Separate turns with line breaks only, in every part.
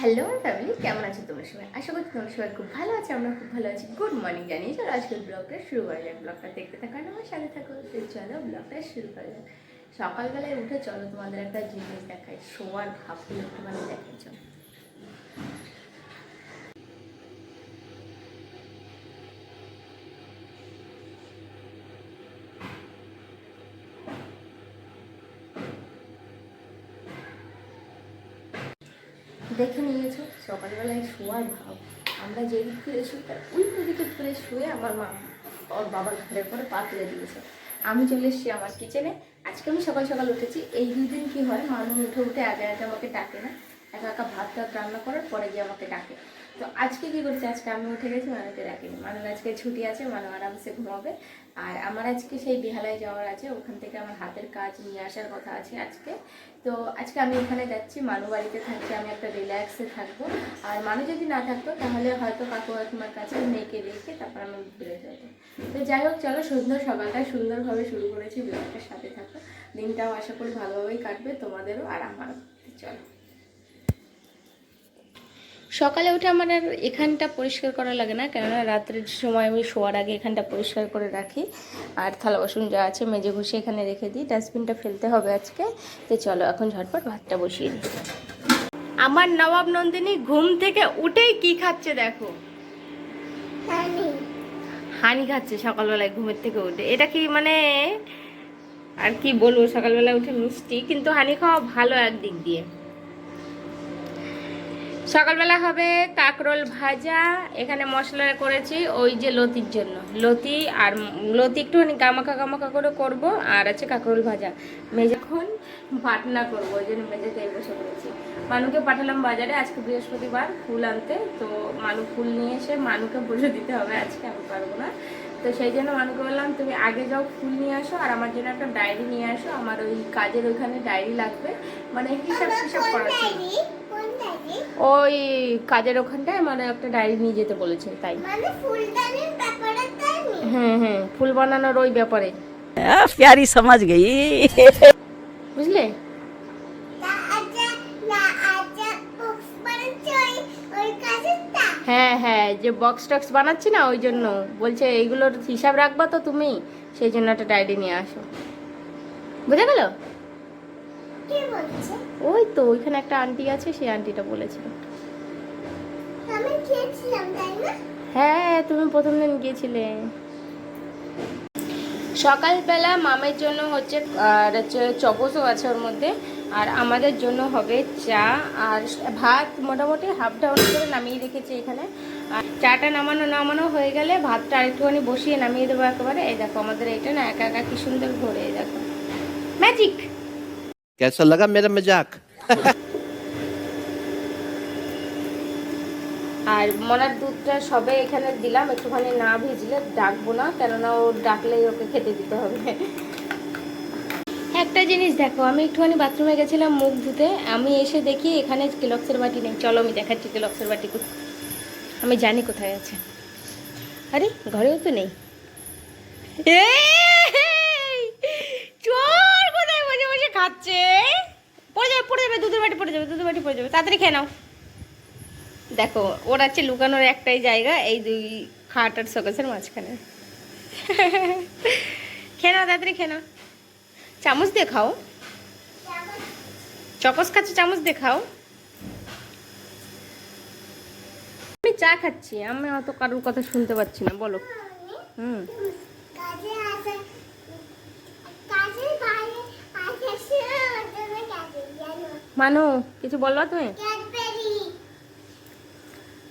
Hello family কেমন আছো তোমার সবাই? আশা করছি তোমার সবাই খুব ভালো আছে, আমরা খুব ভালো আছি। গুড মর্নিং জানিয়ে চলো আজকের ব্লগটা শুরু করা যাক। ব্লগটা দেখতে থাকার আমার সাথে থাকো। তো চলো ব্লগটা শুরু করা যাক। সকালবেলায় উঠে চলো তোমাদের একটা জিনিস দেখাই। শোয়ার ভাবগুলো একটুখানি দেখাই, চলো। দেখে নিয়েছো? সকালবেলায় শোয়ার ভাব। আমরা যেদিক ফিরে শুই তার উল্টো দিকে ফিরে শুয়ে আমার মা ওর বাবার ঘরের পরে পা তুলে দিয়েছে। আমি চলে এসেছি আমার কিচেনে আজকে আমি সকাল সকাল উঠেছি। এই দুদিন কি হয়? মানুষ উঠে উঠে আগে আগে আমাকে ডাকে না। একা একা ভাত টাত রান্না করার পরে গিয়ে আমাকে ডাকে। তো আজকে কি করছে? আজকে আমি উঠে গেছি মানুষকে ডাকিনি মানুষ আজকে ছুটি আছে, মানুষ আরামসে ঘুমাবে। আর আমার আজকে সেই বিহালায় যাওয়ার আছে, ওখান থেকে আমার হাতের কাজ নিয়ে আসার কথা আছে আজকে। তো আজকে আমি ওখানে যাচ্ছি, মানু বাড়িতে থাকছি, আমি একটা রিল্যাক্সে থাকব। আর মানু যদি না থাকতো, তাহলে হয়তো কাকু কাকিমার কাছে মেয়েকে রেখে তারপর আমি বেরোতে যেতাম। তো যাই হোক, চলো সুন্দর, সকালটা সুন্দরভাবে শুরু করেছি, ব্লগটার সাথে থাকো। দিনটাও আশা করি ভালোভাবেই কাটবে, তোমাদেরও আর আমারও। চলো। সকালে উঠে আমার আর এখানটা পরিষ্কার করা লাগে না কেননা রাত্রের সময় আমি শোয়ার আগে এখানটা পরিষ্কার করে রাখি। আর থালা বাসন যা আছে মেজে ঘষে এখানে রেখে দিই ডাস্টবিনটা ফেলতে হবে আজকে। তো চলো এখন ঝটপট ভাতটা বসিয়ে দিই আমার নবাব নন্দিনী ঘুম থেকে উঠেই কি খাচ্ছে দেখো? হানি খাচ্ছে সকালবেলায় ঘুমের থেকে উঠে। এটা কি মানে আর কি বলব সকালবেলায় উঠে মিষ্টি কিন্তু হানি খাওয়া ভালো একদিক দিয়ে। সকালবেলা হবে কাকরোল ভাজা। এখানে মশলা করেছি ওই যে লতির জন্য। লতি আর লতি একটুখানি গামাখা গামাখা করে করব, আর আছে কাকরোল ভাজা। মেজাখন বাটনা করব, ওই জন্য মেজেতে বসে করেছি মানুকে পাঠালাম বাজারে, আজকে বৃহস্পতিবার ফুল আনতে। তো মানু ফুল নিয়ে এসে মানুকে পুজো দিতে হবে, আজকে আমি পারব না। তো সেই জন্য মানুকে বললাম, তুমি আগে যাও ফুল নিয়ে আসো, আর আমার জন্য একটা ডায়েরি নিয়ে আসো। আমার ওই কাজের ওইখানে ডায়েরি লাগবে। মানে হিসাব হিসাব করা ওই কাজের ওখানটায় মানে একটা ডায়েরি নিয়ে যেতে বলেছে তাই। হ্যাঁ হ্যাঁ ফুল বানানোর ওই ব্যাপারে।
প্যারি সমাজ গেই।
বুঝলে? হ্যাঁ হ্যাঁ যে বক্স টক্স বানাচ্ছি না ওই জন্য। বলছে এইগুলোর হিসাব রাখবা তো তুমি সেই জন্য একটা ডায়েরি নিয়ে আসো। বুঝে গেল?
কি বলছে?
ওই তো ওইখানে একটা আন্টি আছে সেই আন্টিটা বলেছিল।
আমি খেয়েছিলাম তাই না?
হ্যাঁ তুমি প্রথম দিন গিয়েছিলে। সকালবেলা মামের জন্য হচ্ছে আর হচ্ছে চকোসও আছে ওর মধ্যে আর আমাদের জন্য হবে চা আর ভাত মোটামুটি হাফ ডাউন করে নামিয়ে রেখেছি এখানে। আর চাটা নামানো নামানো হয়ে গেলে ভাতটা আরেকটুখানি বসিয়ে নামিয়ে দেবো একেবারে। এই দেখো আমাদের এটা না একা একা কি সুন্দর ঘোরে দেখো। ম্যাজিক!
कैसा लगा मेरा मजाक
আর মনার দুধটা সবে এখানে দিলাম একটুখানি না ভিজলে ডাকবো না কেননা ও ডাকলেই ওকে খেতে দিতে হবে একটা জিনিস দেখো আমি একটুখানি বাথরুমে গেছিলাম মুখ ধুতে আমি এসে দেখি এখানে কিলক্সের বাটি নেই চলো আমি দেখাচ্ছি কিলক্সের বাটি কোথায়। আমি জানি কোথায় আছে আরে ঘরেও তো নেই এই! খাচ্ছে পড়ে যাবে পড়ে যাবে, দুধের বাটি পড়ে যাবে, দুধের বাটি পড়ে যাবে। তাড়াতাড়ি খেয়ে নাও। দেখো, ওর আছে লুকানোর একটাই জায়গা, এই দুই খাট আর শোকেসের মাঝখানে। খেয়ে নাও, তাড়াতাড়ি খেয়ে নাও। চামচ দিয়ে খাও। চকস খাচ্ছে, চামচ দিয়ে খাও। আমি চা খাচ্ছি, আমি অত কারোর কথা শুনতে পাচ্ছি না, বলো। হুম
কাজে আসে কাজের বাইরে আসে তুমি কাজে জানো
মানু কিছু বলবা তুমি?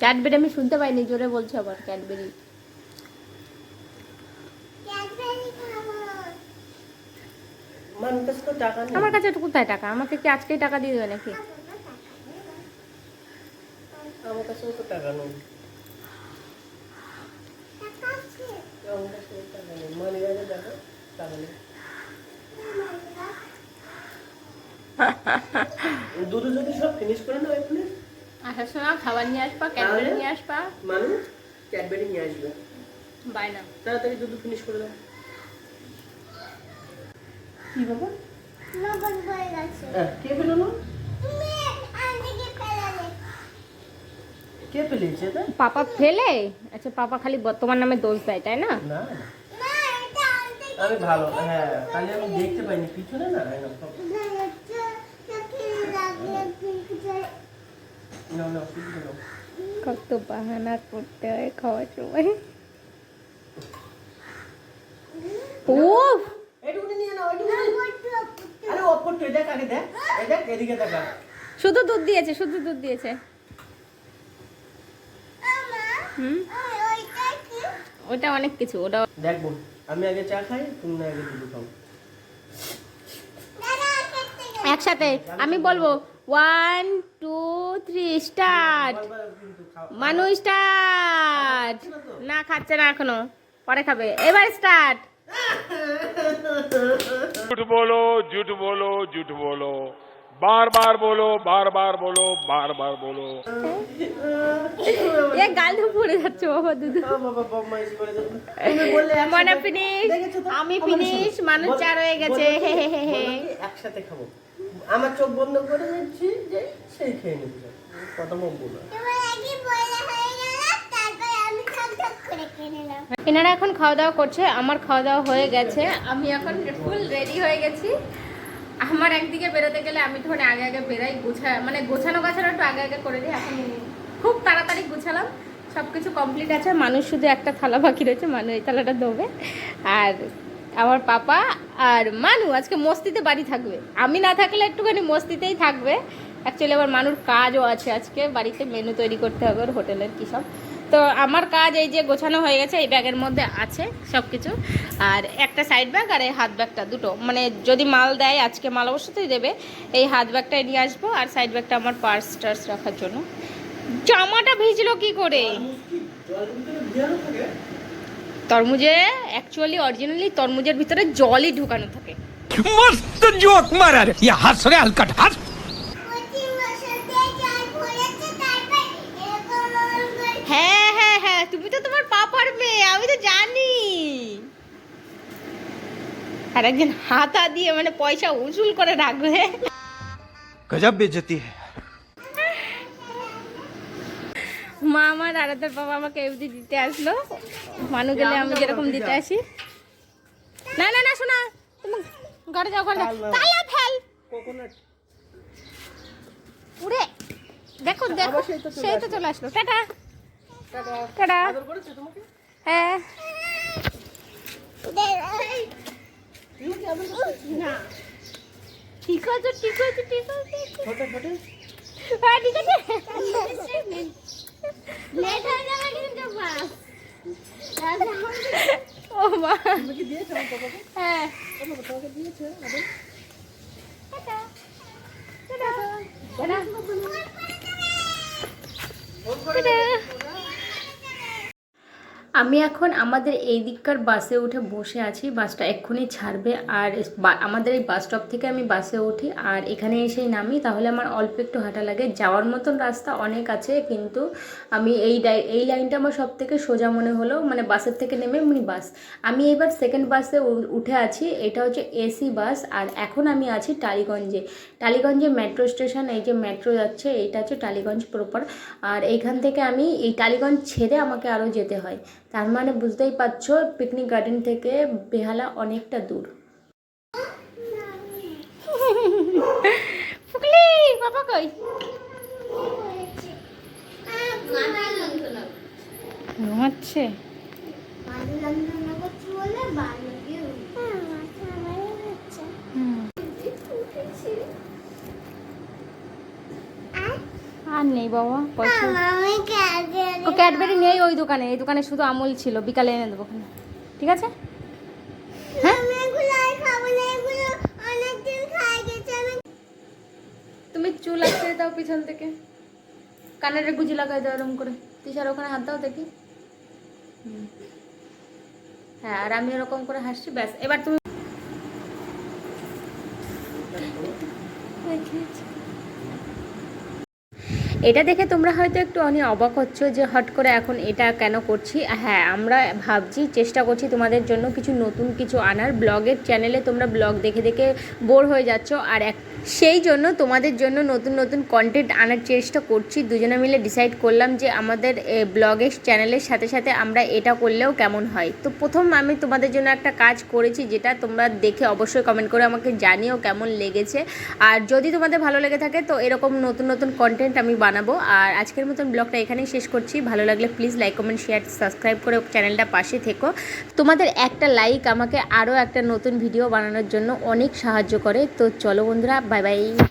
ক্যাডবেরি
আমি শুনতে পাইনি জোরে বলছো আবার ক্যাডবেরি আমার কাছে কোথায় টাকা? আমাকে কি আজকেই টাকা দিয়ে দেবে নাকি?
টাকা আছে।
দুটো যদি সব ফিনিশ করে নাও এখানে।
আসার সময় খাবার নিয়ে আসবা ক্যাডবেরি নিয়ে আসবা।
ক্যাডবেরি নিয়ে আসবে। তাড়াতাড়ি দুটো ফিনিশ করে দাও। কি বাবা?
লবণ পড়ে গেছে।
হ্যাঁ কে কে ফেলেছে
পাপা ফেলে? আচ্ছা পাপা খালি তোমার নামে দোষ দেয় তাই না?
না।
না এটা আনতে
আমি ভালো হ্যাঁ তাহলে আমি দেখতে পাইনি পিছনে না এই নাও, সব-
নাকি লাগলে পিছনে
নাও, নাও, পিছনে নাও।
কত বাহানা করতে হয় খাওয়ার সময় ও শুধু দুধ দিয়েছে শুধু দুধ দিয়েছে হুম ওটা অনেক কিছু ওটা
দেখ বোন আমি আগে চা খাই তুমি আগে দুধ খাও
একসাথে আমি বলবো ওয়ান টু থ্রি স্টার্ট
বারবার কিন্তু খাও
মানু স্টার্ট না খাচ্ছে না এখনো পরে খাবে এবার স্টার্ট
झूठ बोलो झूठ बोलो झूठ बोलो बार बार बोलो बार बार बोलो बार बार बोलो
এ গাল ধরে পড়ে যাচ্ছে বাবা দুধ
ও বাবা বদমাইশি করে দিল। তুমি বললে একসাথে-
মনে ফিনিশ
দেখেছো তো?
আমি
আমার
ফিনিশ
শোনো।
মানুষ
বল-
চার হয়ে গেছে
বললাম
হে
কি-
হে হে হে
বললাম কি একসাথে খাবো আমার চোখ বন্ধ করে দিচ্ছি যে সেই খেয়ে নিবি কথা বলব না।
তোমার আগে বলা হয়ে গেল তারপরে আমি ঠক ঠক করে খেয়ে নিলাম।
এনারা এখন খাওয়া দাওয়া করছে আমার খাওয়া দাওয়া হয়ে গেছে। আমি এখন ফুল রেডি হয়ে গেছি। আমার একদিকে বেরোতে গেলে আমি তো মানে আগে আগে বেরাই গোছা মানে গোছানো গাছানো একটু আগে আগে করে দিই এখন খুব তাড়াতাড়ি গুছালাম। সব কিছু কমপ্লিট আছে মানুষ শুধু একটা থালা বাকি রয়েছে মানু এই থালাটা দেবে আর আমার পাপা আর মানু আজকে মস্তিতে বাড়ি থাকবে। আমি না থাকলে একটুখানি মস্তিতেই থাকবে। অ্যাকচুয়ালি আমার মানুর কাজও আছে আজকে, বাড়িতে মেনু তৈরি করতে হবে ওর হোটেলের কী সব। তো আমার কাজ এই যে গোছানো হয়ে গেছে, এই ব্যাগের মধ্যে আছে সব কিছু আর একটা সাইড ব্যাগ আর এই হাত ব্যাগটা দুটো। মানে যদি মাল দেয়, আজকে মাল অবশ্যই দেবে। এই হাত ব্যাগটাই নিয়ে আসব আর সাইড ব্যাগটা আমার পার্স টার্স রাখার জন্য। জামাটা ভিজলো কি করে
জলের ভিতরে ভিজানো থাকে
তরমুজে অ্যাকচুয়ালি অরিজিনালি তরমুজের ভিতরে জলই ঢোকানো থাকে।
মস্ত জোক মারার। ইয়া হাস রে হালকাট
হ্যাঁ হ্যাঁ হ্যাঁ তুমি তো তোমার পা পারবে আমি তো জানি। আর একজন হাতা দিয়ে মানে পয়সা উসুল করে রাখবে।
গজব বেজতি হ্যাঁ
মা আমার আরাধার বাবা আমাকে এফডি দিতে আসলো। মানু গেলে আমি যেরকম দিতে আসি। না না না শোনা। তুমি ঘরে যাও ঘরে যাও। তালা ফেল।
কোকোনাট।
উড়ে। দেখো দেখো সেই তো চলে আসলো। টাটা। টাটা।
আদর করেছে তোমাকে?
হ্যাঁ। না। ঠিক আছে ঠিক আছে ঠিক আছে।
ছোটে ছোটে
হ্যাঁ ঠিক আছে।
লেট হয়ে যাবে কিন্তু বাস।
ও মা। হ্যাঁ।
দিয়েছে আদর
টাটা টাটা টাটা আমি এখন আমাদের এই দিককার বাসে উঠে বসে আছি, বাসটা এক্ষুনি ছাড়বে। আর আমাদের এই বাস স্টপ থেকে আমি বাসে উঠি, আর এখানে এসেই নামি। তাহলে আমার অল্প একটু হাঁটা লাগে। যাওয়ার মতন রাস্তা অনেক আছে, কিন্তু আমি এই এই লাইনটা আমার সব থেকে সোজা মনে হলো। মানে বাসের থেকে নেমে মিনি বাস। আমি এবার সেকেন্ড বাসে উঠে আছি। এটা হচ্ছে এসি বাস, আর এখন আমি আছি টালিগঞ্জে। টালিগঞ্জে মেট্রো স্টেশন এই যে মেট্রো যাচ্ছে, এইটা হচ্ছে টালিগঞ্জ প্রপার আর এইখান থেকে আমি, এই টালিগঞ্জ ছেড়ে আমাকে আরও যেতে হয়। তার মানে বুঝতেই পারছ পিকনিক গার্ডেন থেকে বেহালা অনেকটা দূর। ফুকলি বাবা কই? ঘুমাচ্ছে।
মাঝে যন্ত্রণা করছে বলে বাড়িতে হ্যাঁ মাথা আমারও হচ্ছে
আর নেই বাবা পয়সা।
ক্যাডবেরি
ও ক্যাডবেরি নেই ওই দোকানে এই দোকানে শুধু আমুল ছিল বিকালে এনে দেবো ঠিক আছে? হ্যাঁ? তুমি চুল আসতে দাও পিছন থেকে। কানের গুজি লাগাই দাও এরকম করে। তিসার ওখানে হাত দাও দেখি। হ্যাঁ আর আমি এরকম করে হাসছি ব্যাস। এবার তুমি এটা দেখে তোমরা হয়তো একটু অনেক অবাক হচ্ছ যে হট করে এখন এটা কেন করছি। হ্যাঁ আমরা ভাবছি, চেষ্টা করছি তোমাদের জন্য কিছু নতুন কিছু আনার। ব্লগের চ্যানেলে তোমরা ব্লগ দেখে দেখে বোর হয়ে যাচ্ছ। আর এক সেই জন্য তোমাদের জন্য নতুন নতুন কন্টেন্ট আনার চেষ্টা করছি। দুজনে মিলে ডিসাইড করলাম যে আমাদের ব্লগের চ্যানেলের সাথে সাথে আমরা এটা করলেও কেমন হয়। তো প্রথম আমি তোমাদের জন্য একটা কাজ করেছি যেটা তোমরা দেখে অবশ্যই কমেন্ট করে আমাকে জানিও কেমন লেগেছে। আর যদি তোমাদের ভালো লেগে থাকে তো এরকম নতুন নতুন কন্টেন্ট আমি বানাবো। আর আজকের মতন ব্লগটা এখানেই শেষ করছি। ভালো লাগলে please like comment share subscribe করে চ্যানেলটা পাশে থেকো। তোমাদের একটা লাইক আমাকে আরও একটা নতুন ভিডিও বানানোর জন্য অনেক সাহায্য করে। তো চলো বন্ধুরা 拜拜。